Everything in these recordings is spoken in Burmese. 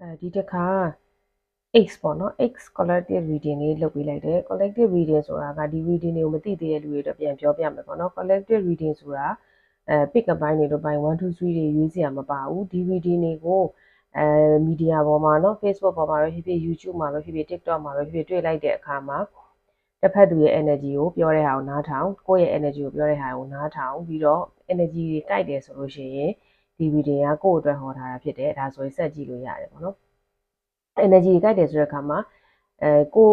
အဲဒီတစ်ခါ X ပေါ့နော် X collective reading လေးလုပ်ပေးလိုက်တယ် collective reading ဆိုတာကဒီ reading တွေကိုမသိသေးတဲ့လူတွေအတွက်ပြန်ပြောပြမယ်ပေါ့နော် collective reading ဆိုတာအဲ pick up ပိုင်းတွေတို့ပိုင်း1 2 3တွေရွေးစရာမပါဘူးဒီ reading တွေကိုအဲ media ပေါ်မှာเนาะ Facebook ပေါ်မှာပဲဖြစ်ဖြစ် YouTube မှာပဲဖြစ်ဖြစ် TikTok မှာပဲဖြစ်ဖြစ်တွေ့လိုက်တဲ့အခါမှာတစ်ဖက်သူရဲ့ energy ကိုပြောတဲ့ဟာကိုနားထောင်ကိုယ့်ရဲ့ energy ကိုပြောတဲ့ဟာကိုနားထောင်ပြီးတော့ energy တွေကြိုက်တယ်ဆိုလို့ရှိရင် ဒီ reading ကကိုယ့်အတွက်ဟောထားတာဖြစ်တယ်ဒါဆိုရင်ဆက်ကြည့်လို့ရတယ်ပေါ့နော် energy ကြိုက်တယ်ဆိုတဲ့အခါမှာအဲကို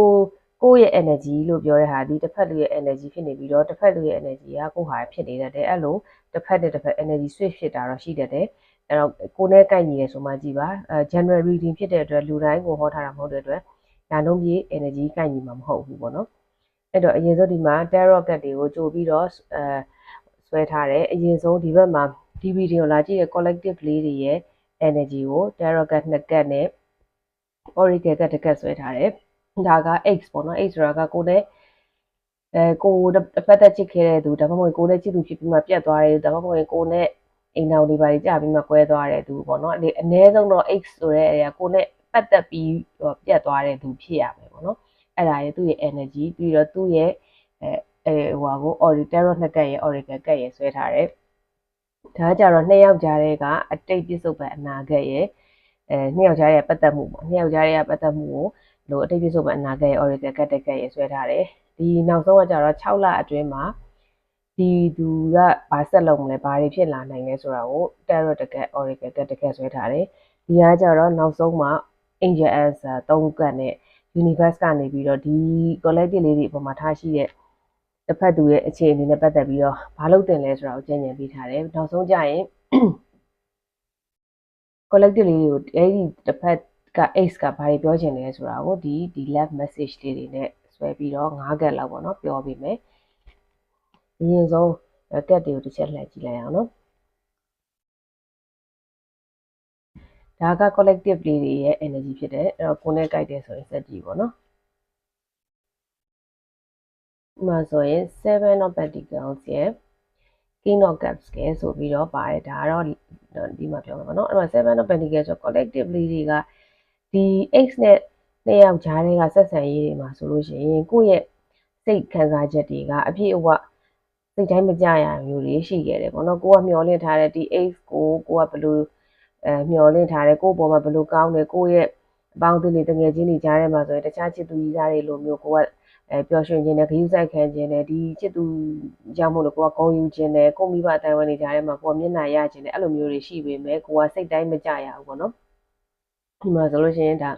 ကိုယ့်ရဲ့ energy လို့ပြောတဲ့ဟာဒီတစ်ဖက်လူရဲ့ energy ဖြစ်နေပြီးတော့တစ်ဖက်လူရဲ့ energy ကကိုယ့်ဟာဖြစ်နေတတ်တယ်အဲ့လိုတစ်ဖက်နဲ့တစ်ဖက် energy switch ဖြစ်တာတော့ရှိတတ်တယ်အဲ့တော့ကိုယ်နဲ့ကိုက်ညီရဆိုမှကြည့်ပါအဲ general reading ဖြစ်တဲ့အတွက်လူတိုင်းကိုဟောထားတာမဟုတ်တဲ့အတွက်ညာလုံးပြေ energy ကိုက်ညီမှာမဟုတ်ဘူးပေါ့နော်အဲ့တော့အရင်ဆုံးဒီမှာ tarot card တွေကိုကြိုပြီးတော့အဲဆွဲထားတယ်အရင်ဆုံးဒီဘက်မှာ ဒီ video လာကြည့်တဲ့ collective လေးတွေရဲ့ energy ကို tarot card နှစ်ကတ်နဲ့ oracle ကတစ်ကတ်ဆွဲထားတယ်ဒါက X ပေါ့နော် X ဆိုတာကကိုယ်နဲ့အဲကိုတစ်ဖက်သက်ချစ်ခဲ့တဲ့သူဒါမှမဟုတ်ကိုယ်နဲ့ချစ်သူဖြစ်ပြီးမှပြတ်သွားတယ်ဒါမှမဟုတ်ကိုယ်နဲ့အိမ်တော်တွေပါကြာပြီးမှကွဲသွားတဲ့သူပေါ့နော်အဲ့အနည်းဆုံးတော့ X ဆိုတဲ့အဲကိုယ်နဲ့ပတ်သက်ပြီးပြတ်သွားတဲ့သူဖြစ်ရမယ်ပေါ့နော်အဲ့ဒါရဲ့သူ့ရဲ့ energy ပြီးတော့သူ့ရဲ့အဲအဲဟိုဟာကို oracle tarot နှစ်ကတ်ရဲ့ oracle ကတ်ရဲ့ဆွဲထားတယ် ဒါကြတော့နှစ်ယောက်ကြားတဲ့ကအတိတ်ပြစ္ဆုတ်ပံအနာဂတ်ရဲ့အဲနှစ်ယောက်ကြားရဲ့ပတ်သက်မှုပေါ့နှစ်ယောက်ကြားရဲ့ပတ်သက်မှုကိုလို့အတိတ်ပြစ္ဆုတ်ပံအနာဂတ်ရဲ့ oracle ကတ်တက်ကတ်ရဲ့ဆွဲထားတယ်ဒီနောက်ဆုံးကကြတော့6လအတွင်းမှာဒီသူကဘာဆက်လုပ်မလဲဘာတွေဖြစ်လာနိုင်လဲဆိုတာကို tarot တက်ကတ် oracle ကတ်တက်ကတ်ဆွဲထားတယ်ဒီကကြတော့နောက်ဆုံးမှာ angel answer 3ကတ်နဲ့ universe ကနေပြီးတော့ဒီ collective လေးတွေအပေါ်မှာထားရှိတဲ့ တစ်ဖက်သူရဲ့အခြေအနေနဲ့ပတ်သက်ပြီးတော့ဘာလုပ်တင်လဲဆိုတာကိုကြင်ကြံပေးထားတယ်နောက်ဆုံးကြရင် collective လေးတွေကိုအဲ့ဒီတစ်ဖက်က X ကဘာတွေပြောချင်လဲဆိုတာကိုဒီဒီ left message လေးတွေနဲ့ဆွဲပြီးတော့9ကက်လောက်ပေါ့နော်ပြောပေးမယ်အရင်ဆုံးကက်တွေကိုတစ်ချက်လှည့်ကြည့်လိုက်အောင်နော်ဒါက collective လေးတွေရဲ့ energy ဖြစ်တယ်အဲ့တော့ကိုယ်နဲ့ကြိုက်တယ်ဆိုရင်စက်ကြည့်ပေါ့နော် ဥပမာဆိုရင်7 of pentacles ရဲ့ king of cups ကဲဆိုပြီးတော့ပါတယ်ဒါကတော့ဒီမှာပြောမှာပေါ့နော်အဲ့မှာ7 of pentacles ဆို collective လေးတွေကဒီ x နဲ့နှစ်ယောက်ကြားတွေကဆက်ဆံရေးတွေမှာဆိုလို့ရှိရင်ကိုယ့်ရဲ့စိတ်ခံစားချက်တွေကအပြည့်အဝစိတ်တိုင်းမကြရမျိုးတွေရှိခဲ့တယ်ပေါ့နော်ကိုကမျောလင့်ထားတဲ့ဒီ x ကိုကိုကဘယ်လိုအဲမျောလင့်ထားတယ်ကိုယ့်ဘောမှာဘယ်လိုကောင်းတယ်ကိုယ့်ရဲ့ အပေါင်းအသင်းတွေတငယ်ချင်းတွေကြားထဲမှာဆိုရင်တခြားချစ်သူကြီးသားတွေလိုမျိုးကိုကအဲပျော်ရွှင်ခြင်းနဲ့ဂရုစိုက်ခံခြင်းနဲ့ဒီချစ်သူကြောင့်မို့လို့ကိုကဂုဏ်ယူခြင်းနဲ့ကိုမိဘအတိုင်းဝန်တွေကြားထဲမှာကိုကမျက်နှာရခြင်းနဲ့အဲ့လိုမျိုးတွေရှိပေမဲ့ကိုကစိတ်တိုင်းမကြရဘူးပေါ့နော်ဒီမှာဆိုလို့ရှိရင်ဒါ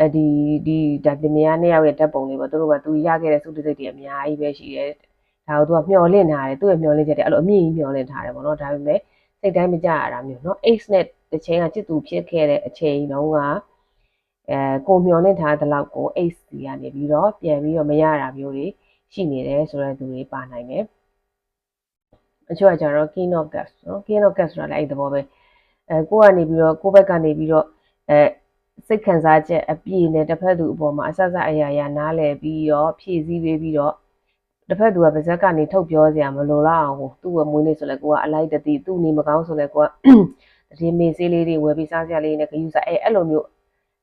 အဲဒီဒီဒါတင်မယားနှစ်ယောက်ရဲ့ဓာတ်ပုံလေးပေါ့သူတို့ကသူရခဲ့တဲ့စုတစိတ်တွေအများကြီးပဲရှိတယ်ဒါကိုသူကမျောလင့်ထားတယ်သူ့ရဲ့မျောလင့်ချက်တွေအဲ့လိုအမြင့်ကြီးမျောလင့်ထားတယ်ပေါ့နော်ဒါပေမဲ့စိတ်တိုင်းမကြရတာမျိုးနော် Ace နဲ့ တစ်ချိန်ကจิตတူဖြစ်ခဲ့တဲ့အချိန်တုန်းကအဲကိုမျောလင့်ထားတဲ့လောက်ကို AC ကနေပြီးတော့ပြန်ပြီးတော့မရတာမျိုးတွေရှိနေတယ်ဆိုတဲ့သူတွေပါနိုင်တယ်အချို့ကကြတော့ king of gas နော် king of gas ဆိုတာလည်းအဲ့ဒီသဘောပဲအဲကိုကနေပြီးတော့ကိုဘက်ကနေပြီးတော့အဲစိတ်ခံစားချက်အပြည့်နဲ့တစ်ဖက်သူအပေါ်မှာအဆဆအရာရာနားလည်ပြီးတော့ဖြည့်ဆည်းပေးပြီးတော့တစ်ဖက်သူကပါဇက်ကနေထုတ်ပြောစရာမလိုတော့အောင်ကိုသူ့ရဲ့မွေးနေ့ဆိုလဲကိုကအလိုက်တတိသူ့နေမကောင်းဆိုလဲကိုက တတိမေဆေးလေးတွေဝယ်ပြီးစားစရာလေးနဲ့ဂယူစားအဲအဲ့လိုမျိုး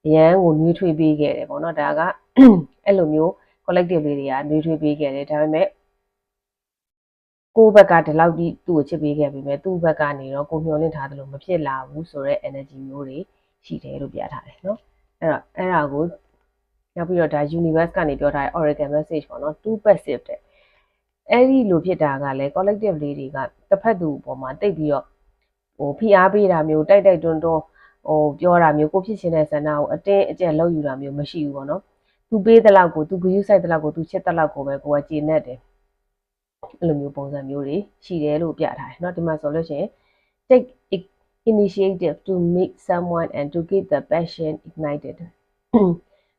အရန်ကိုနှွေးထွေးပေးခဲ့တယ်ပေါ့နော်ဒါကအဲ့လိုမျိုး collective လေးတွေကနှွေးထွေးပေးခဲ့တယ်ဒါပေမဲ့ကိုယ့်ဘက်ကဒီလောက်ကြီးသူ့ကိုချစ်ပေးခဲ့ပြီမဲ့သူ့ဘက်ကနေတော့ကိုမျှော်လင့်ထားသလိုမဖြစ်လာဘူးဆိုတော့ energy မျိုးတွေရှိတယ်လို့ပြထားတယ်เนาะအဲ့တော့အဲ့ဒါကိုနောက်ပြီးတော့ဒါ universe ကနေပြောထားတဲ့ oracle message ပေါ့နော် two passive တဲ့အဲ့ဒီလိုဖြစ်တာကလည်း collective လေးတွေကတစ်ဖက်သူအပေါ်မှာတိတ်ပြီးတော့ ဟိုဖိအားပေးတာမျိုးတိုက်တိုက်တွန်းတွန်းဟိုပြောတာမျိုးကိုဖြစ်ရှင်တဲ့ဆန္ဒကိုအတင်းအကျပ်လောက်ယူတာမျိုးမရှိဘူးပေါ့နော်သူပေးတဲ့လောက်ကိုသူဂရုစိုက်တဲ့လောက်ကိုသူချစ်တဲ့လောက်ကိုပဲကိုကကျေနပ်တယ်အဲ့လိုမျိုးပုံစံမျိုးတွေရှိတယ်လို့ပြထားတယ်เนาะဒီမှာဆိုလို့ရှိရင် take initiative to meet someone and to keep the passion ignited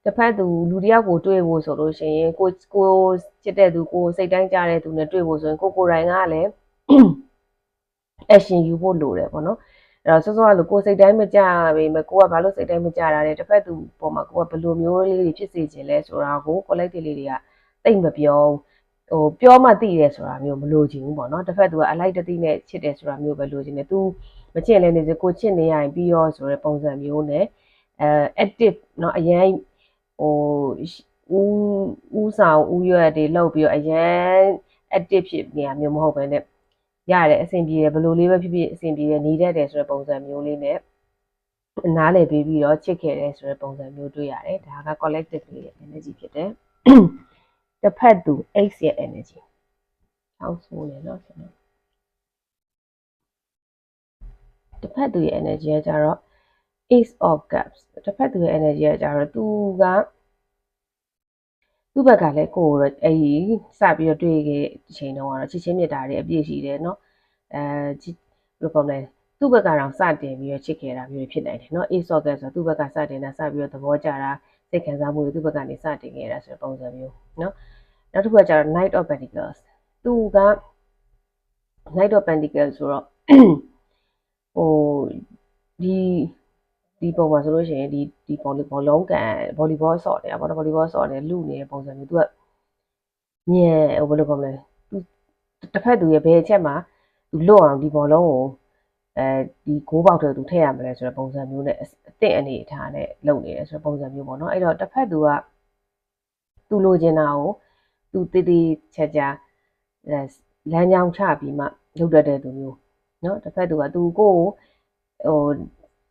တစ်ဖက်သူလူတစ်ယောက်ကိုတွေ့ဖို့ဆိုလို့ရှိရင်ကိုကိုချစ်တဲ့သူကိုစိတ်တိုင်းကြတဲ့သူနဲ့တွေ့ဖို့ဆိုရင်ကိုကိုယ်တိုင်ကလည်း action ယူဖို့လိုတယ်ပေါ့နော်အဲ့တော့စောစောကလို့ကိုစိတ်တိုင်းမကြပေမဲ့ကိုကဘာလို့စိတ်တိုင်းမကြတာလဲတစ်ဖက်သူပေါ်မှာကိုကဘယ်လိုမျိုးလေးတွေဖြစ်စေခြင်းလဲဆိုတာကို collective လေးတွေကတိတ်မပြောဟိုပြောမှသိတယ်ဆိုတာမျိုးမလိုချင်ဘူးပေါ့နော်တစ်ဖက်သူကအလိုက်တသိနဲ့ချစ်တယ်ဆိုတာမျိုးပဲလိုချင်တယ်သူ မချစ်လည်းနေစေကိုချစ်နေရရင်ပြီးရောဆိုတဲ့ပုံစံမျိုးနဲ့အဲ active เนาะအရင်ဟိုဦးဦးဆောင်ဦးရွက်တွေလောက်ပြီးတော့အရင် active ဖြစ်နေရမျိုးမဟုတ်ဘဲနဲ့ ရတယ်အဆင်ပြေတယ်ဘလို့လေးပဲဖြစ်ဖြစ်အဆင်ပြေတယ်နေတတ်တယ်ဆိုတဲ့ပုံစံမျိုးလေးနဲ့နားလည်ပြီးပြီးတော့ချစ်ခဲ့တယ်ဆိုတဲ့ပုံစံမျိုးတွေ့ရတယ်ဒါက collective ရဲ့ energy ဖြစ်တယ်တစ်ဖက်သူ x ရဲ့ energy အောက်ဆိုးလေနော်ကျွန်တော်တစ်ဖက်သူရဲ့ energy ကကြတော့ ace of cups တစ်ဖက်သူရဲ့ energy ကကြတော့သူက သူ့ဘက်ကလည်းကိုယ်တော့အဲ့ဒီစပြီးတော့တွေ့ခဲ့တဲ့အချိန်တုန်းကတော့ချစ်ချင်းမြတ်တာတွေအပြည့်ရှိတယ်เนาะအဲဘယ်လိုကောလဲသူ့ဘက်ကတော့စတင်ပြီးတော့ချစ်ခဲ့တာမျိုးဖြစ်နိုင်တယ်เนาะ ace of cups ဆိုတော့သူ့ဘက်ကစတင်တာစပြီးတော့သဘောကျတာစိတ်ခံစားမှုတွေသူ့ဘက်ကနေစတင်ခဲ့တာဆိုတဲ့ပုံစံမျိုးเนาะနောက်တစ်ခုကကျတော့ Knight of Pentacles သူက Knight of Pentacles ဆိုတော့ဟိုဒီ ဒီပုံမှာဆိုလို့ရှိရင်ဒီဒီဘောလီဘောလုံးကန်ဘောလီဘောဆော့နေတာပေါ့နော်ဘောလီဘောဆော့နေလူနေတဲ့ပုံစံမျိုးသူကညံဟိုဘယ်လိုပြောမလဲသူတစ်ဖက်သူရဲ့ဘယ်ချက်မှာသူလွတ်အောင်ဒီဘောလုံးကိုအဲဒီဂိုးပေါက်တွေသူထည့်ရမလဲဆိုတဲ့ပုံစံမျိုးနဲ့အသင့်အနေအထားနဲ့လုပ်နေတယ်ဆိုတဲ့ပုံစံမျိုးပေါ့နော်အဲ့တော့တစ်ဖက်သူကသူလိုချင်တာကိုသူတည်တည်ချာချာလမ်းကြောင်းချပြီးမှလုပ်တတ်တဲ့သူမျိုးနော်တစ်ဖက်သူကသူကိုယ်ဟို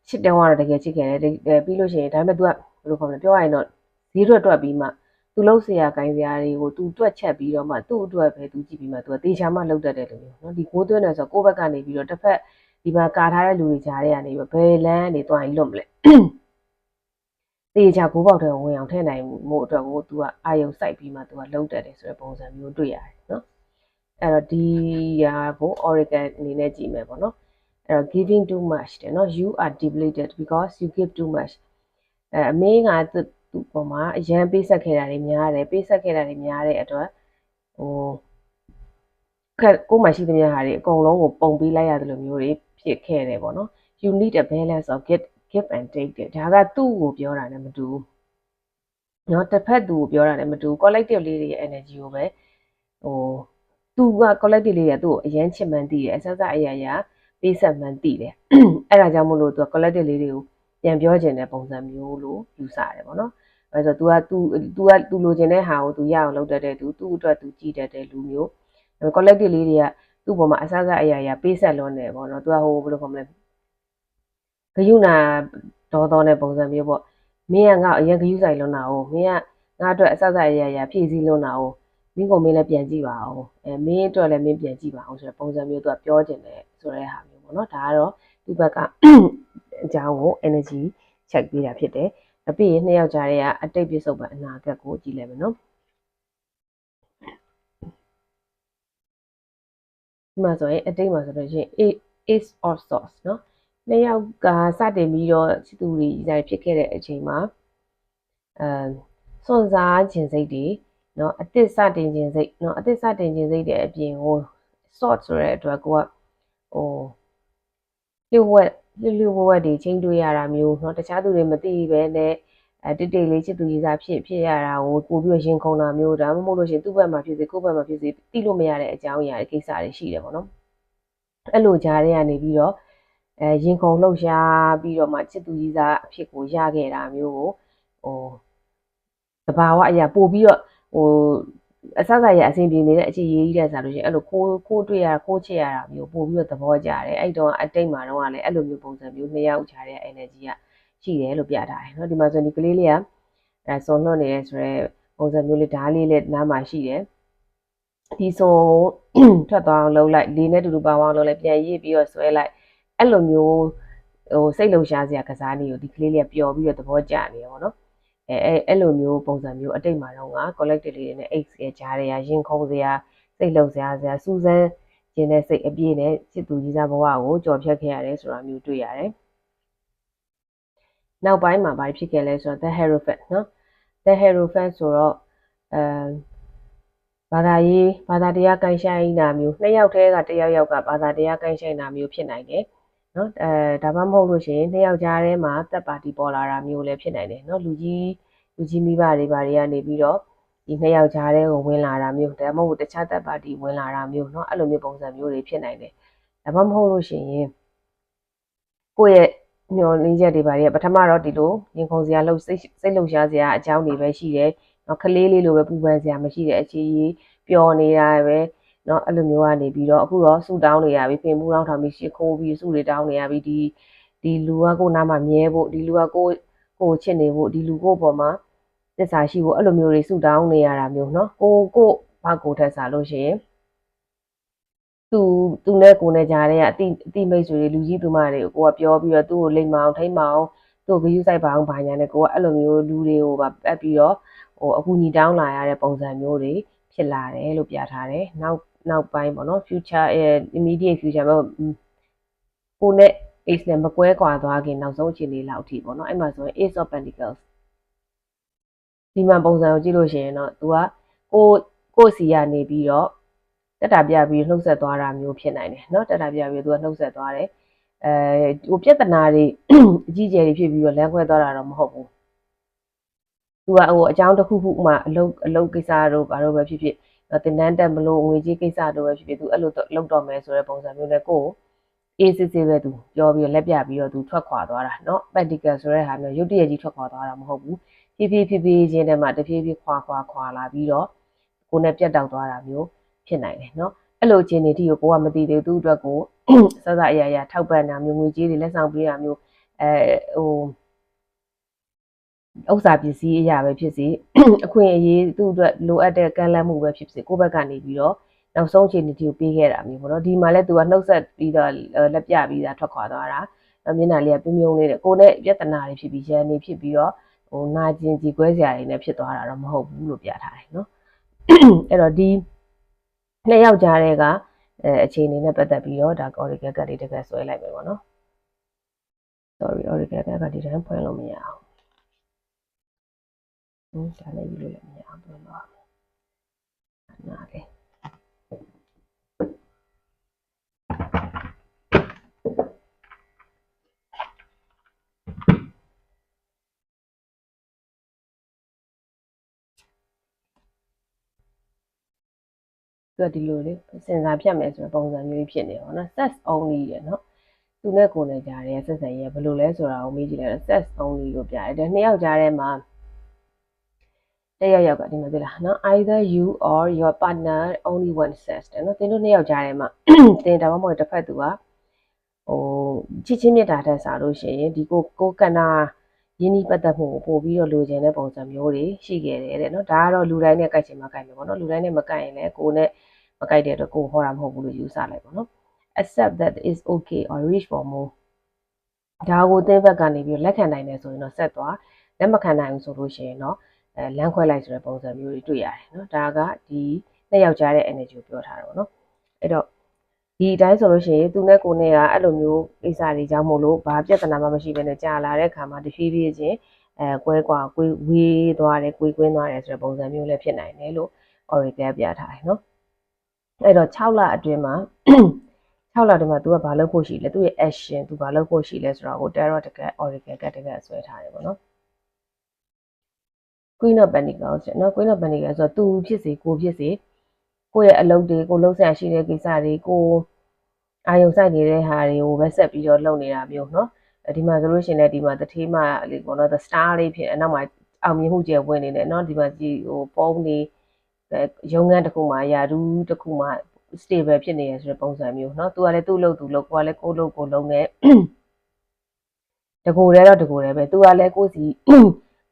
ချစ်တောင်းကတော့တကယ်ချစ်ခဲ့တယ်ပြီးလို့ရှိရင်ဒါပေမဲ့ तू ကဘယ်လိုခေါ်မလဲပြောရရင်တော့ဈေးတွက်တွက်ပြီးမှ तू လုံးဆရာကိုင်းဆရာတွေကို तू တွက်ချက်ပြီးတော့မှသူ့အတွက်ပဲ तू ကြည့်ပြီးမှ तू ကတေချာမှလောက်တတ်တယ်လို့ပြောနော်ဒီကိုသွင်းတယ်ဆိုကိုယ့်ဘက်ကနေပြီးတော့တစ်ဖက်ဒီမှာကာထားတဲ့လူတွေကြားထဲကနေဘယ်လန်းနေသွားရင်လွတ်မလဲတေချာကိုပေါက်ထဲဝင်အောင်ထည့်နိုင်မှုအတွက်ကို तू ကအာယုံစိုက်ပြီးမှ तू ကလုံးတတ်တယ်ဆိုတဲ့ပုံစံမျိုးတွေ့ရတယ်နော်အဲ့တော့ဒီဟာကို Oracle အနေနဲ့ကြည့်မယ်ပေါ့နော် အဲ့တော့ giving too much တဲ့နော် you are depleted because you give too much အဲအမေကသူသူပေါ်မှာအရန်ပေးဆက်ခဲ့တာတွေများတယ်ပေးဆက်ခဲ့တာတွေများတဲ့အတွက်ဟိုခက်ကိုမှရှိသမျှဟာတွေအကုန်လုံးကိုပုံပေးလိုက်ရတယ်လို့မျိုးတွေဖြစ်ခဲ့တယ်ပေါ့နော် you need a balance of give give and take တဲ့ဒါကသူ့ကိုပြောတာနဲ့မတူဘူးနော်တစ်ဖက်သူကိုပြောတာနဲ့မတူ collective လေးတွေရဲ့ energy ကိုပဲဟိုသူက collective လေးကသူ့ကိုအရန်ချစ်မှန်းသိတယ်အဆက်ဆက်အရာရာ ပေးဆက်မှန်းသိတယ်အဲ့ဒါကြောင့်မို့လို့သူက collective လေးတွေကိုပြန်ပြောချင်တဲ့ပုံစံမျိုးလို့ယူဆတယ်ပေါ့နော်အဲဆို तू က तू तू က तू လိုချင်တဲ့ဟာကို तू ရအောင်လုပ်တတ်တဲ့ तू သူ့အတွက် तू ကြည့်တတ်တဲ့လူမျိုး collective လေးတွေကသူ့ပေါ်မှာအဆအဆအရာရာပေးဆက်လွန်းတယ်ပေါ့နော် तू ကဟိုဘယ်လိုခေါ်မလဲဂယုဏဒေါသောတဲ့ပုံစံမျိုးပေါ့မင်းကငါအရင်ဂယုဆိုင်လွန်းတာ哦မင်းကငါအတွက်အဆအဆအရာရာဖြည့်ဆည်းလွန်းတာ哦မင်းကမင်းလည်းပြန်ကြည့်ပါအောင်အဲမင်းအတွက်လည်းမင်းပြန်ကြည့်ပါအောင်ဆိုတဲ့ပုံစံမျိုးသူကပြောချင်တယ်ဆိုတဲ့ဟာမျိုး ပေါ့နော်ဒါကတော့သူ့ဘက်ကအကြောင်းကို energy check ပေးတာဖြစ်တယ်အပြည့်နှစ်ယောက်ကြားထဲကအတိတ်ပြစ္ဆုတ်ပံအနာဂတ်ကိုကြည့်လိုက်မယ်နော်ဒီမှာဆိုရင်အတိတ်မှာဆိုလို့ရှိရင် ace of swords เนาะနှစ်ယောက်ကစတင်ပြီးတော့စစ်သူတွေဇာဖြစ်ခဲ့တဲ့အချိန်မှာအဲစွန့်စားခြင်းစိတ်တွေเนาะအသစ်စတင်ခြင်းစိတ်เนาะအသစ်စတင်ခြင်းစိတ်တဲ့အပြင်ဟို sort ဆိုတဲ့အတွက်ကိုကဟို လျှို့ဝှက်လျှို့လျှို့ဝှက်တွေချင်းတွေ့ရတာမျိုးเนาะတခြားသူတွေမသိပဲနဲ့အဲတိတ်တိတ်လေးချစ်သူကြီးစားဖြစ်ဖြစ်ရတာကိုပို့ပြီးရင်ခုန်တာမျိုးဒါမှမဟုတ်လို့ရှိရင်သူ့ဘက်မှာဖြစ်စေကိုယ့်ဘက်မှာဖြစ်စေသိလို့မရတဲ့အကြောင်းအရာတွေကိစ္စတွေရှိတယ်ပေါ့နော်အဲ့လိုကြားထဲကနေပြီးတော့အဲရင်ခုန်လှုပ်ရှားပြီးတော့မှချစ်သူကြီးစားအဖြစ်ကိုရခဲ့တာမျိုးကိုဟိုတဘာဝအရာပို့ပြီးတော့ဟို အဆဆရအဆင်ပြေနေတဲ့အခြေရေးကြီးတဲ့ဆိုလို့ရှိရင်အဲ့လိုခိုးခိုးတွေ့ရခိုးချစ်ရတာမျိုးပို့ပြီးတော့သဘောကျတယ်အဲ့တော့အတိတ်မှာတော့ကလည်းအဲ့လိုမျိုးပုံစံမျိုးနှစ်ယောက်ချတဲ့ energy ကရှိတယ်လို့ပြထားတယ်เนาะဒီမှာဆိုဒီကလေးလေးကအဲစုံလွတ်နေတယ်ဆိုတော့ပုံစံမျိုးလေးဓားလေးလေးနားမှာရှိတယ်ဒီစုံထွက်သွားအောင်လုပ်လိုက်လေးနဲ့တူတူပါအောင်လုပ်လိုက်ပြန်ရစ်ပြီးတော့ဆွဲလိုက်အဲ့လိုမျိုးဟိုစိတ်လှုပ်ရှားစရာကစားနည်းကိုဒီကလေးလေးကပျော်ပြီးတော့သဘောကျနေရပါတော့ အဲအဲအဲ့လိုမျိုးပုံစံမျိုးအတိတ်မှာတော့က collective လေးနဲ့ X ရဲ့ကြားရရင်ခုံစရာစိတ်လှုပ်စရာစရာစူးစမ်းခြင်းနဲ့စိတ်အပြည့်နဲ့စစ်သူကြီးစားဘဝကိုကြော်ဖြတ်ခဲ့ရတယ်ဆိုတာမျိုးတွေ့ရတယ်နောက်ပိုင်းမှာဘာဖြစ်ခဲ့လဲဆိုတော့ the hierophant နော် the hierophant ဆိုတော့အဲဘာသာရေးဘာသာတရားကိုင်းဆိုင်တာမျိုးနှစ်ယောက်တည်းကတယောက်ယောက်ကဘာသာတရားကိုင်းဆိုင်တာမျိုးဖြစ်နိုင်တယ် နော်အဲဒါမှမဟုတ်လို့ရှိရင်နှစ်ယောက်ကြားထဲမှာတက်ပါတီပေါ်လာတာမျိုးလည်းဖြစ်နိုင်တယ်နော်လူကြီးလူကြီးမိဘတွေဘာတွေကနေပြီးတော့ဒီနှစ်ယောက်ကြားထဲကိုဝင်လာတာမျိုးဒါမှမဟုတ်တခြားတက်ပါတီဝင်လာတာမျိုးနော်အဲ့လိုမျိုးပုံစံမျိုးတွေဖြစ်နိုင်တယ်ဒါမှမဟုတ်လို့ရှိရင်ကိုယ့်ရဲ့ညှော်လင်းချက်တွေဘာတွေကပထမတော့ဒီလိုရင်ခုန်စရာလှုပ်စိတ်စိတ်လှုပ်ရှားစရာအကြောင်းတွေပဲရှိတယ်နော်ကလေးလေးလိုပဲပူပန်စရာမရှိတဲ့အခြေအရေးပျော်နေတာပဲ เนาะအဲ့လိုမျိုးကနေပြီးတော့အခုတော့ဆူတောင်းနေရပြီပြင်မှုတောင်းထောင်ပြီးရှ िख ိုးပြီးဆူတွေတောင်းနေရပြီဒီဒီလူကကိုနားမှာမြဲဖို့ဒီလူကကိုကိုချစ်နေဖို့ဒီလူကိုပေါ်မှာသစ္စာရှိဖို့အဲ့လိုမျိုးတွေဆူတောင်းနေရတာမျိုးเนาะကိုကိုဘာကိုထက်စားလို့ရှိရင်သူသူနဲ့ကိုနဲ့ကြားတဲ့အတိအတိမိတ်ဆွေတွေလူကြီးသူမတွေကိုကိုကပြောပြီးတော့သူ့ကိုလိမ်မအောင်ထိမ့်မအောင်သူ့ကိုဂရုစိုက်ပါအောင်ဘာညာနဲ့ကိုကအဲ့လိုမျိုးလူတွေကိုပါပတ်ပြီးတော့ဟိုအကူညီတောင်းလာရတဲ့ပုံစံမျိုးတွေဖြစ်လာတယ်လို့ပြထားတယ်နောက် နောက်ပိုင်းပေါ့နော် future အဲ immediate future မှာကိုနဲ့ ace နဲ့မကွဲကွာသွားခင်နောက်ဆုံးအခြေအနေလောက်အထိပေါ့နော်အဲ့မှာဆိုရင် ace of pentacles ဒီမှာပုံစံကိုကြည့်လို့ရှိရင်တော့ तू ကကိုကိုစီကနေပြီးတော့တက်တာပြပြီးနှုတ်ဆက်သွားတာမျိုးဖြစ်နိုင်တယ်เนาะတက်တာပြပြီး तू ကနှုတ်ဆက်သွားတယ်အဲဟိုပြဿနာတွေအကြီးကျယ်တွေဖြစ်ပြီးတော့လမ်းခွဲသွားတာတော့မဟုတ်ဘူးသူကဟိုအကြောင်းတစ်ခုခုမှအလုပ်အလုပ်ကိစ္စတို့ဘာလို့ပဲဖြစ်ဖြစ် တင်တန်းတက်မလို့ငွေကြီးကိစ္စတို့ပဲဖြစ်ဖြစ်သူအဲ့လိုလုပ်တော့မယ်ဆိုတဲ့ပုံစံမျိုးနဲ့ကိုအေးစစ်စစ်ပဲသူပြောပြီးလက်ပြပြီးတော့သူထွက်ခွာသွားတာเนาะ practical ဆိုတဲ့ဟာမျိုးရုပ်တရက်ကြီးထွက်ခွာသွားတာမဟုတ်ဘူးဖြည်းဖြည်းဖြည်းဖြည်းချင်းတည်းမှာတဖြည်းဖြည်းခွာခွာခွာလာပြီးတော့ကိုနဲ့ပြတ်တောက်သွားတာမျိုးဖြစ်နိုင်တယ်เนาะအဲ့လိုချင်းတွေတိကိုကိုကမသိသေးဘူးသူ့အတွက်ကိုစစအရာရာထောက်ပံ့တာမျိုးငွေကြီးတွေလက်ဆောင်ပေးတာမျိုးအဲဟို ဥစ္စာပစ္စည်းအရာပဲဖြစ်စေအခွင့်အရေးသူ့အတွက်လိုအပ်တဲ့ကမ်းလှမ်းမှုပဲဖြစ်စေကိုယ့်ဘက်ကနေပြီးတော့နောက်ဆုံးချိန်တီကိုပေးခဲ့တာမျိုးပေါ့နော်ဒီမှာလဲသူကနှုတ်ဆက်ပြီးတော့လက်ပြပြီးသားထွက်ခွာသွားတာမျက်နှာလေးကပြုံးပြုံးလေးတဲ့ကိုနဲ့ပြဿနာတွေဖြစ်ပြီးရန်နေဖြစ်ပြီးတော့ဟိုနာကျင်ကြည်ကွဲစရာတွေနဲ့ဖြစ်သွားတာတော့မဟုတ်ဘူးလို့ပြထားတယ်နော်အဲ့တော့ဒီနှစ်ယောက်ကြားတဲ့ကအဲအခြေအနေနဲ့ပတ်သက်ပြီးတော့ဒါ oracle ကတ်လေးတကယ်ဆွဲလိုက်မယ်ပေါ့နော် sorry oracle ကတ်ကဒီတိုင်းဖွင့်လို့မရအောင် ဟင်းဒါလည်းယူလို့လည်းမရအောင်ပြန်တော့နားလေသူကဒီလိုလေစင်စာဖြတ်မယ်ဆိုတဲ့ပုံစံမျိုးဖြစ်နေပါတော့ sex only ရယ်နော်သူနဲ့ကိုယ်နဲ့ကြားတဲ့ဆက်ဆံရေးဘယ်လိုလဲဆိုတာကိုမေးကြည့်လိုက်တော့ sex only ကိုပြရတယ်။နှစ်ယောက်ကြားထဲမှာ တယောက်ယောက်ကဒီမှာသိလားနော် either you or your partner only one sex တဲ့နော်သင်တို့နှစ်ယောက်ကြားထဲမှာသင်ဒါမှမဟုတ်တစ်ဖက်သူကဟိုချစ်ချင်းမြတ်တာတက်စားလို့ရှိရင်ဒီကိုကိုကန္နာရင်းနှီးပတ်သက်မှုကိုပို့ပြီးတော့လိုချင်တဲ့ပုံစံမျိုးတွေရှိခဲ့တယ်တဲ့နော်ဒါကတော့လူတိုင်းနဲ့ကြိုက်ချင်မှကြိုက်မယ်ပေါ့နော်လူတိုင်းနဲ့မကြိုက်ရင်လည်းကိုနဲ့မကြိုက်တဲ့အတွက်ကိုဟောတာမဟုတ်ဘူးလို့ယူဆလိုက်ပေါ့နော် accept that is okay or reach for more ဒါကိုသင်ဘက်ကနေပြီးလက်ခံနိုင်တယ်ဆိုရင်တော့ဆက်သွားလက်မခံနိုင်ဘူးဆိုလို့ရှိရင်တော့ အဲလမ်းခွဲလိုက်ဆိုတဲ့ပုံစံမျိုးတွေတွေ့ရတယ်နော်ဒါကဒီနှစ်ယောက်ကြားတဲ့ energy ကိုပြောထားတာပေါ့နော်အဲ့တော့ဒီအတိုင်းဆိုလို့ရှိရင်သူနဲ့ကိုနဲ့ကအဲ့လိုမျိုးကိစ္စတွေကြောင့်မို့လို့ဘာပြဿနာမှမရှိဘဲနဲ့ကြာလာတဲ့အခါမှာတဖြည်းဖြည်းချင်းအဲကွဲကွာကွေးဝေးသွားတယ်ကွေးကွင်းသွားတယ်ဆိုတဲ့ပုံစံမျိုးလည်းဖြစ်နိုင်တယ်လို့ Oracle ပြထားတယ်နော်အဲ့တော့6လအတွင်းမှာ6လအတွင်းမှာ तू ကဘာလုပ်ဖို့ရှိလဲသူ့ရဲ့ action तू ဘာလုပ်ဖို့ရှိလဲဆိုတော့ကို Tarot တကယ် Oracle ကတကယ်ဆွဲထားတယ်ပေါ့နော် queen of pentacles ရှင်နော် queen of pentacles ဆိုတော့သူဖြစ်စေကိုဖြစ်စေကိုယ့်ရဲ့အလုပ်တွေကိုလှုပ်ရှားရှိတဲ့ကိစ္စတွေကိုအာယုံစိုက်နေတဲ့ဟာတွေကိုပဲဆက်ပြီးတော့လုပ်နေတာမျိုးနော်ဒီမှာဆိုလို့ရှိရင်လည်းဒီမှာတထေးမလေးပေါ့နော် the star လေးဖြစ်အနောက်မှာအောင်မြင်မှုကျယ်ဝင်နေတယ်နော်ဒီမှာဒီဟိုပုံနေရုံးခန်းတစ်ခုမှာယာဒူးတစ်ခုမှာ stable ဖြစ်နေရဆိုတဲ့ပုံစံမျိုးနော်သူကလည်းသူ့လုပ်သူလုပ်ကိုကလည်းကိုလုပ်ကိုလုပ်နေတကူတဲတော့တကူတဲပဲသူကလည်းကိုစီ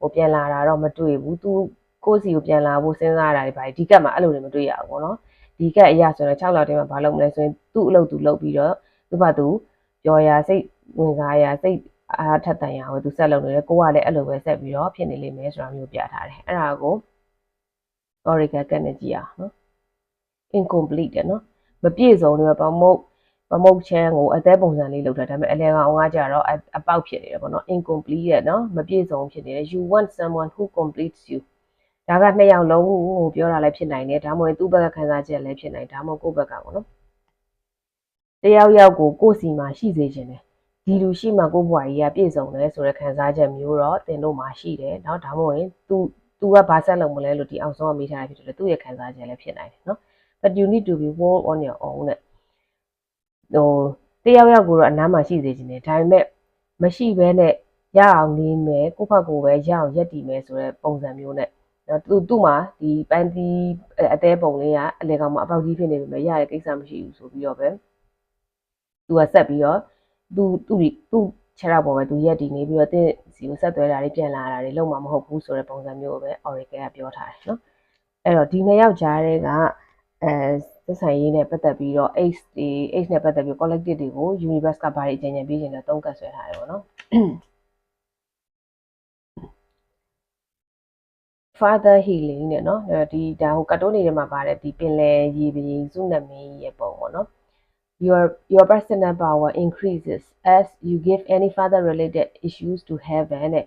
ဟိုပြန်လာတာတော့မတွေ့ဘူးသူကိုစီကိုပြန်လာဖို့စဉ်းစားတာတွေပါဒီကတ်မှာအဲ့လိုတွေမတွေ့ရဘူးပေါ့နော်ဒီကတ်အရာဆိုတော့6လတည်းမှာဘာလုပ်မလဲဆိုရင်သူ့အလုပ်သူလုပ်ပြီးတော့သူ့ဘာသူကြော်ရစိတ်ဝင်စားရစိတ်အားထက်တန်ရဝယ်သူဆက်လုပ်နေတယ်ကိုကလည်းအဲ့လိုပဲဆက်ပြီးတော့ဖြစ်နေလိမ့်မယ်ဆိုတာမျိုးပြထားတယ်အဲ့ဒါကို Oracle ကနဲ့ကြည့်အောင်နော် incomplete တဲ့နော်မပြည့်စုံတယ်ပမုတ် ပမုတ်ချမ်းကိုအသေးပုံစံလေးလုပ်တာဒါပေမဲ့အလဲကောင်ကကြတော့အပေါက်ဖြစ်နေတယ်ပေါ့နော် incomplete ရဲ့နော်မပြည့်စုံဖြစ်နေတယ် you want someone who completes you ဒါကနှစ်ယောက်လုံးကိုပြောတာလည်းဖြစ်နိုင်တယ်ဒါမှမဟုတ်သူ့ဘက်ကခံစားချက်လည်းဖြစ်နိုင်ဒါမှမဟုတ်ကိုယ့်ဘက်ကပေါ့နော်တယောက်ယောက်ကိုကိုယ့်စီမှာရှိစေခြင်းတယ်ဒီလူရှိမှကိုယ့်ဘဝကြီးကပြည့်စုံတယ်ဆိုတဲ့ခံစားချက်မျိုးတော့သင်တို့မှာရှိတယ်เนาะဒါမှမဟုတ်ရင် तू तू ကဘာဆက်လုပ်မလဲလို့ဒီအောင်ဆုံးကမိထားတာဖြစ်တယ်သူ့ရဲ့ခံစားချက်လည်းဖြစ်နိုင်တယ်เนาะ but you need to be work on your own နဲ့ ဟိုတယောက်ယောက်ကိုတော့အနားမှာရှိစေချင်တယ်ဒါပေမဲ့မရှိဘဲနဲ့ရအောင်နေမယ်ကိုယ့်ဘက်ကိုပဲရအောင်ရက်တည်မယ်ဆိုတဲ့ပုံစံမျိုးနဲ့နော်သူသူ့မှာဒီပန်းတီးအသေးပုံလေးကအလေကောင်မှာအပေါက်ကြီးဖြစ်နေပြီမဲ့ရတဲ့ကိစ္စမရှိဘူးဆိုပြီးတော့ပဲသူကဆက်ပြီးတော့သူသူသူခြေထောက်ပေါ်မှာသူရက်တည်နေပြီးတော့တင်းစီကိုဆက်သွဲတာတွေပြန်လာတာတွေလုံးဝမဟုတ်ဘူးဆိုတဲ့ပုံစံမျိုးကိုပဲ Oracle ကပြောထားတယ်နော်အဲ့တော့ဒီနှစ်ယောက်ကြားတဲ့ကအဲ သက်ဆိုင်ရေးနဲ့ပတ်သက်ပြီးတော့ H တွေ H နဲ့ပတ်သက်ပြီး collective တွေကို universe ကဘာတွေအကြံဉာဏ်ပေးခြင်းလဲသုံးကတ်ဆွဲထားတယ်ပေါ့နော် father healing နဲ့เนาะဒီဒါဟိုကတ်တိုးနေထဲမှာပါတယ်ဒီပင်လယ်ရေပြင်စုနမင်းရဲ့ပုံပေါ့နော် your your personal power increases as you give any father related issues to heaven နဲ့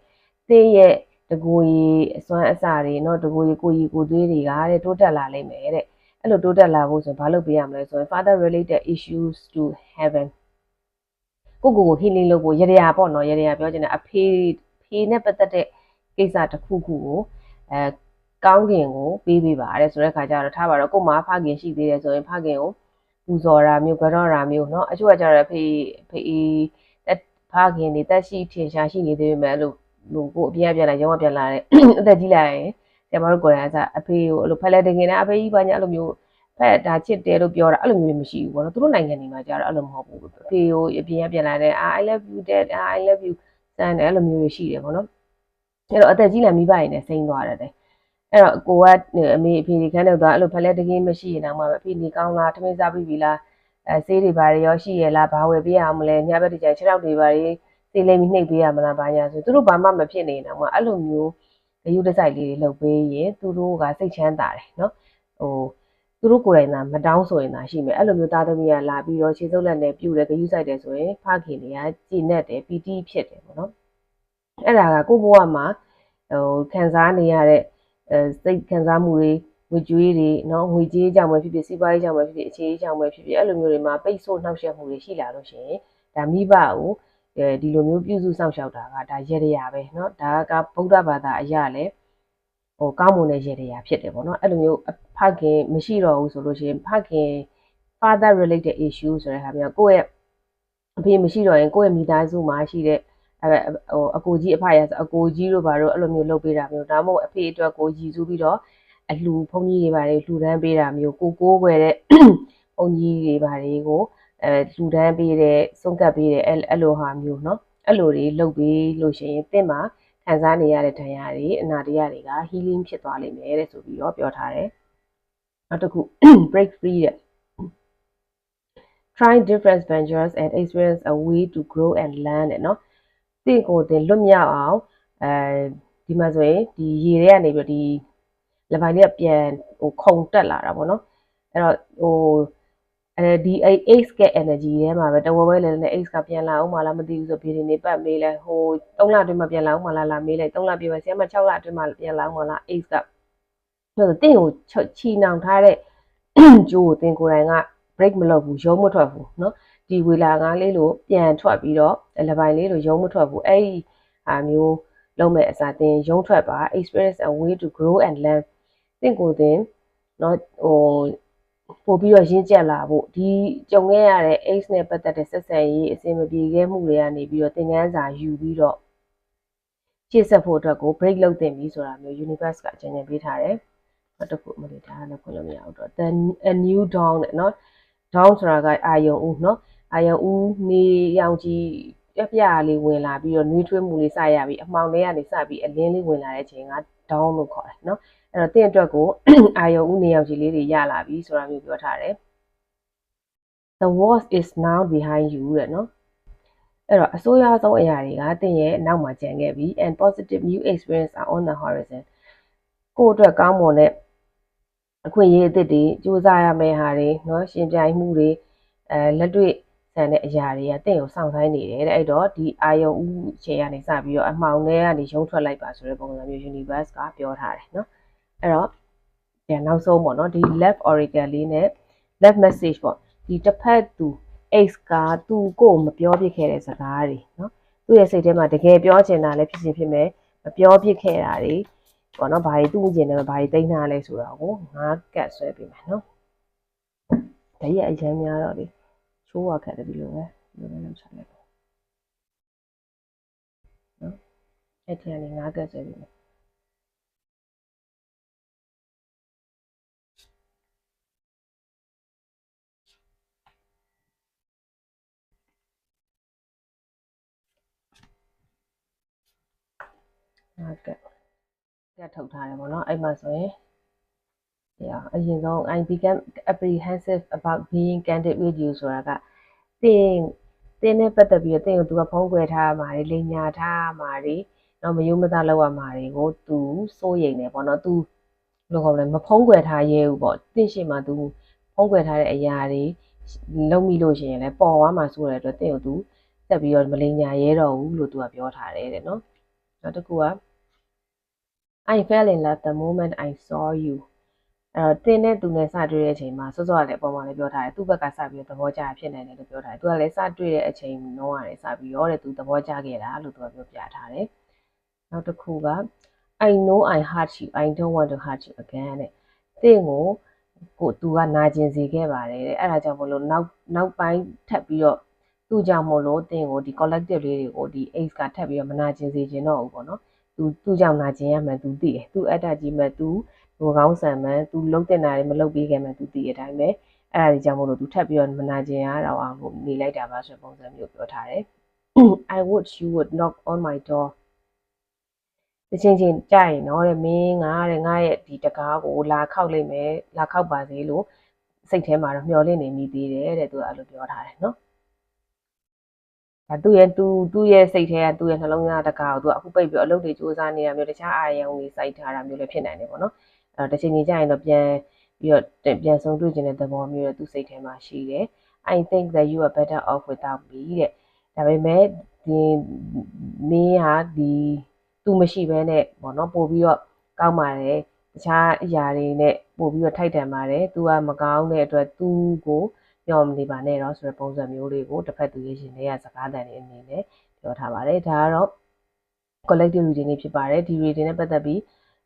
တင်းရဲ့တကူကြီးအစွမ်းအစတွေเนาะတကူကြီးကိုကြီးကိုသွေးတွေကတဲ့တိုးတက်လာလိမ့်မယ်တဲ့ အဲ့လိုတိုးတက်လာဖို့ဆိုရင်ဘာလုပ်ပေးရမလဲဆိုရင် father related issues to heaven ကိုကိုကို healing လုပ်ဖို့ရရပေါ့နော်ရရပြောချင်တယ်အဖေဖေနဲ့ပတ်သက်တဲ့ကိစ္စတစ်ခုခုကိုအဲကောင်းကင်ကိုပေးပေးပါတဲ့ဆိုတဲ့ခါကျတော့ထားပါတော့ကို့မှာဖခင်ရှိသေးတယ်ဆိုရင်ဖခင်ကိုပူဇော်တာမျိုးကြောတာမျိုးเนาะအချို့ကကျတော့ဖေဖေတက်ဖခင်တွေတက်ရှိထင်ရှားရှိနေသေးပေမဲ့အဲ့လိုလူကိုအပြည့်အပြည့်လာရုံးပြန်လာတဲ့အသက်ကြီးလာရင် ကျမတို့ကိုယ်တိုင်အဖေကိုအဲ့လိုဖက်လက်တင်နေတာအဖေကြီးပါညာအဲ့လိုမျိုးဖက်ဒါချစ်တယ်လို့ပြောတာအဲ့လိုမျိုးမရှိဘူးပေါ့နော်သူတို့နိုင်ငံတွေမှာကျတော့အဲ့လိုမဟုတ်ဘူးအဖေကိုအပြင်ပြန်လာတဲ့ I love you dad I love you son အဲ့လိုမျိုးရှိတယ်ပေါ့နော်အဲ့တော့အသက်ကြီးလာမိဘတွေနဲ့စိမ့်သွားတယ်တဲ့အဲ့တော့ကိုကအမေအဖေဒီခန်းတော့အဲ့လိုဖက်လက်တကင်းမရှိရင်တော့မှအဖေနေကောင်းလားထမင်းစားပြီးပြီလားအဲဆေးတွေဘာတွေရောရှိရလားဘာဝယ်ပေးရအောင်မလဲညဘက်တကြခြေထောက်တွေဘာတွေစေးလိမ့်ပြီးနှိပ်ပေးရမလားဘာညာဆိုသူတို့ဘာမှမဖြစ်နေတော့မှအဲ့လိုမျိုး ဂယုတစိုက်လေးတွေလုပ်ပေးရင်သူတို့ကစိတ်ချမ်းသာတယ်နော်ဟိုသူတို့ကိုယ်တိုင်သာမတောင်းဆိုရင်သာရှိမယ်အဲ့လိုမျိုးသားသမီးကလာပြီးတော့ခြေစုပ်လက်နဲ့ပြုတ်တယ်ဂယုစိုက်တယ်ဆိုရင်ဖခင်တွေကကြည်နဲ့တယ်ပီတိဖြစ်တယ်ပေါ့နော်အဲ့ဒါကကိုဘဝမှာဟိုခံစားနေရတဲ့အဲစိတ်ခံစားမှုတွေငွေကြွေးတွေနော်ငွေကြေးကြောင့်ပဲဖြစ်ဖြစ်စီးပွားရေးကြောင့်ပဲဖြစ်ဖြစ်အခြေအေးကြောင့်ပဲဖြစ်ဖြစ်အဲ့လိုမျိုးတွေမှာပိတ်ဆို့နှောက်ယှက်မှုတွေရှိလာလို့ရှိရင်ဒါမိဘကို အဲဒီလိုမျိုးပြုစုစောင့်ရှောက်တာကဒါရေရပဲเนาะဒါကဗုဒ္ဓဘာသာအရာလဲဟိုကောင်းမွန်တဲ့ရေရဖြစ်တယ်ပေါ့เนาะအဲ့လိုမျိုးဖခင်မရှိတော့ဘူးဆိုလို့ရှိရင်ဖခင် father related issue ဆိုတဲ့ဟာမျိုးကိုယ့်ရဲ့အဖေမရှိတော့ရင်ကိုယ့်ရဲ့မိသားစုမှာရှိတဲ့အဲဟိုအကိုကြီးအဖရဆိုအကိုကြီးတို့ဘာလို့အဲ့လိုမျိုးလုပ်ပေးတာမျိုးဒါမှမဟုတ်အဖေအတွက်ကိုရည်စူးပြီးတော့အလှဘုန်းကြီးတွေဘာတွေလှူဒန်းပေးတာမျိုးကိုကိုးွယ်တဲ့ဘုန်းကြီးတွေဘာတွေကို အဲလူတန်းပေးတဲ့စုံကပ်ပေးတဲ့အဲ့အဲ့လိုဟာမျိုးเนาะအဲ့လိုတွေလုပ်ပေးလို့ရှိရင်တင့်မှာခံစားနေရတဲ့ဒဏ်ရာတွေအနာတရားတွေက healing ဖြစ်သွားလိမ့်မယ်တဲ့ဆိုပြီးတော့ပြောထားတယ်နောက်တစ်ခု break free တဲ့ try different ventures and experience a way to grow and learn တဲ့เนาะတင့်ကိုတင်လွတ်မြောက်အောင်အဲဒီမှာဆိုရင်ဒီရေတွေကနေပြီးတော့ဒီလပိုင်းလေးကပြန်ဟိုခုံတက်လာတာပေါ့နော်အဲ့တော့ဟို အဲဒီ X က energy ထဲမှာပဲတဝဲဝဲလဲလဲ X ကပြန်လာအောင်မလားမသိဘူးဆိုပြည်နေပတ်မေးလဲဟို3လအတွင်းမှာပြန်လာအောင်မလားလာမေးလဲ3လပြည့်ပဲဆရာမ6လအတွင်းမှာပြန်လာအောင်မလား X ကဆိုတော့တင်းကိုချီနောင်ထားတဲ့ဂျိုးကိုတင်းကိုယ်တိုင်က break မလုပ်ဘူးရုံးမထွက်ဘူးเนาะဒီဝေလာကားလေးလိုပြန်ထွက်ပြီးတော့လပိုင်းလေးလိုရုံးမထွက်ဘူးအဲ့ဒီဟာမျိုးလုံးမဲ့အစားတင်းရုံးထွက်ပါ experience a way to grow and learn တင်းကိုတင်းเนาะဟို ပို့ပြီးတော့ရင်းကျက်လာဖို့ဒီကြုံခဲ့ရတဲ့ AIDS နဲ့ပတ်သက်တဲ့ဆက်ဆံရေးအဆင်မပြေခဲ့မှုတွေကနေပြီးတော့သင်ခန်းစာယူပြီးတော့ရှေ့ဆက်ဖို့အတွက်ကို break လုပ်တင်ပြီဆိုတာမျိုး universe ကအကြံဉာဏ်ပေးထားတယ်။နောက်တစ်ခုမလေးဒါလည်းခွင့်လို့မရဘူးတော့ the a new dawn တဲ့နော် dawn ဆိုတာကအာယုံဦးနော်အာယုံဦးနေရောင်ကြီးပြပြလေးဝင်လာပြီးတော့နှွေးထွေးမှုလေးစရပြီးအမှောင်တွေကနေစပြီးအလင်းလေးဝင်လာတဲ့ချိန်က dawn လို့ခေါ်တယ်နော် အဲ့တော့တင့်အတွက်ကိုအာယုံဦးနေရောက်ကြီးလေးတွေရလာပြီဆိုတာမျိုးပြောထားတယ် The worst is now behind you တဲ့နော်အဲ့တော့အဆိုးရဆုံးအရာတွေကတင့်ရဲ့နောက်မှာကျန်ခဲ့ပြီ and positive new experience are on the horizon ကိုယ့်အတွက်ကောင်းမွန်တဲ့အခွင့်အရေးအသစ်တွေကြိုးစားရမယ့်ဟာတွေနော်ရှင်ပြိုင်မှုတွေအဲလက်တွေ့ဆန်တဲ့အရာတွေကတင့်ကိုစောင့်ဆိုင်နေတယ်တဲ့အဲ့တော့ဒီအာယုံဥချိန်ကနေစပြီးတော့အမှောင်ထဲကနေရုံးထွက်လိုက်ပါဆိုတဲ့ပုံစံမျိုး universe ကပြောထားတယ်နော် အဲ့တော့ပြန်နောက်ဆုံးပေါ့နော်ဒီ left oracle လေးနဲ့ left message ပေါ့ဒီတစ်ဖက်သူ x ကသူ့ကိုမပြောပြခဲ့တဲ့စကားတွေနော်သူ့ရဲ့စိတ်ထဲမှာတကယ်ပြောချင်တာလည်းဖြစ်ချင်းဖြစ်မယ်မပြောပြခဲ့တာတွေပေါ့နော်ဘာတွေသူ့ကျင်တယ်ဘာတွေတိတ်နှားလဲဆိုတာကိုငါကတ်ဆွဲပေးမယ်နော်တရက်အရန်များတော့လေချိုးဝခက်တယ်ဒီလိုပဲဒီလိုပဲလုပ်ချလိုက်ပေါ့နော်အဲ့ဒီကနေငါကတ်ဆွဲပေးမယ် 9ကတ်ကတ်ထုတ်ထားတယ်ပေါ့နော်အဲ့မှာဆိုရင် Yeah အရင်ဆုံး I became apprehensive about being candid with you ဆိုတာကတင်တင်းနဲ့ပတ်သက်ပြီးတော့တင်းကိုသူကဖုံးကွယ်ထားမှာတွေလိန်ညာထားမှာတွေတော့မယုံမသားလောက်ရမှာတွေကိုသူစိုးရိမ်နေပေါ့နော်သူဘယ်လိုခေါ်မလဲမဖုံးကွယ်ထားရဲဘူးပေါ့တင့်ရှိမှသူဖုံးကွယ်ထားတဲ့အရာတွေလုံးမိလို့ရှိရင်လည်းပေါ်သွားမှာစိုးတဲ့အတွက်တင့်ကိုသူတက်ပြီးတော့မလိန်ညာရဲတော့ဘူးလို့သူကပြောထားတယ်တဲ့နော် နောက်တစ်ခုက I fell in love the moment I saw you အဲ့တော့တင်းနဲ့သူနဲ့စတွေ့တဲ့အချိန်မှာစောစောကလည်းအပေါ်မှာလည်းပြောထားတယ်သူ့ဘက်ကစပြီးတော့သဘောကျဖြစ်နိုင်တယ်လို့ပြောထားတယ်သူကလည်းစတွေ့တဲ့အချိန်နှောင်းရတယ်စပြီးတော့တဲ့သူသဘောကျခဲ့တာလို့သူကပြောပြထားတယ်နောက်တစ်ခုက I know I hurt you I don't want to hurt you again တဲ့တင်းကိုကိုသူကနာကျင်စေခဲ့ပါတယ်တဲ့အဲ့ဒါကြောင့်မလို့နောက်နောက်ပိုင်းထပ်ပြီးတော့ သူ့ကြောင့်မလို့တင်းကိုဒီ collective လေးတွေကိုဒီ ace ကထပ်ပြီးတော့မနာကျင်စေခြင်းတော့ဘူးပေါ့နော်သူသူ့ကြောင့်နာကျင်ရမှန်သူသိတယ်သူအတ္တကြီးမှသူဟိုကောင်းဆန်မှန်သူလှုပ်တင်တာတွေမလှုပ်ပြီးခဲ့မှန်သူသိတဲ့အတိုင်းပဲအဲ့ဒါကြီးကြောင့်မလို့သူထပ်ပြီးတော့မနာကျင်ရတော့အောင်လို့နေလိုက်တာပါဆိုပုံစံမျိုးပြောထားတယ် I would you would knock on my door တချင်းချင်းကြရင်တော့တဲ့မင်းငါတဲ့ငါရဲ့ဒီတကားကိုလာခောက်လိုက်မယ်လာခောက်ပါစေလို့စိတ်ထဲမှာတော့မျှော်လင့်နေမိသေးတယ်တဲ့သူကအဲ့လိုပြောထားတယ်နော် ဒါသူ့ရဲ့သူသူ့ရဲ့စိတ်ထဲကသူ့ရဲ့နှလုံးသားတကားကိုသူကအခုပိတ်ပြီးအလုပ်တွေစူးစမ်းနေတာမျိုးတခြားအာရုံတွေစိုက်ထားတာမျိုးလည်းဖြစ်နိုင်တယ်ပေါ့နော်အဲ့တော့တစ်ချိန်ကြီးကြရင်တော့ပြန်ပြီးတော့ပြန်ဆုံးတွေ့ခြင်းတဲ့သဘောမျိုးတွေသူ့စိတ်ထဲမှာရှိတယ် I think that you are better off without me တဲ့ဒါပေမဲ့ဒီမင်းဟာဒီသူမရှိဘဲနဲ့ပေါ့နော်ပို့ပြီးတော့ကောင်းပါတယ်တခြားအရာတွေနဲ့ပို့ပြီးတော့ထိုက်တန်ပါတယ်သူကမကောင်းတဲ့အတွက်သူ့ကို ပြောမနေပါနဲ့တော့ဆိုတဲ့ပုံစံမျိုးလေးကိုတစ်ဖက်သူရဲ့ရှင်တွေကစကားတန်နေအနေနဲ့ပြောထားပါတယ်ဒါကတော့ collective reading တွေဖြစ်ပါတယ်ဒီ reading နဲ့ပတ်သက်ပြီး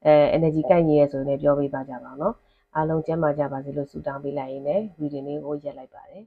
အဲ energy ကိုက်ညီရဲဆိုရင်လည်းပြောပေးပါကြပါအောင်เนาะအားလုံးကျမ်းမာကြပါစေလို့ဆုတောင်းပေးလိုက်ရင်းနဲ့ reading လေးကိုရက်လိုက်ပါတယ်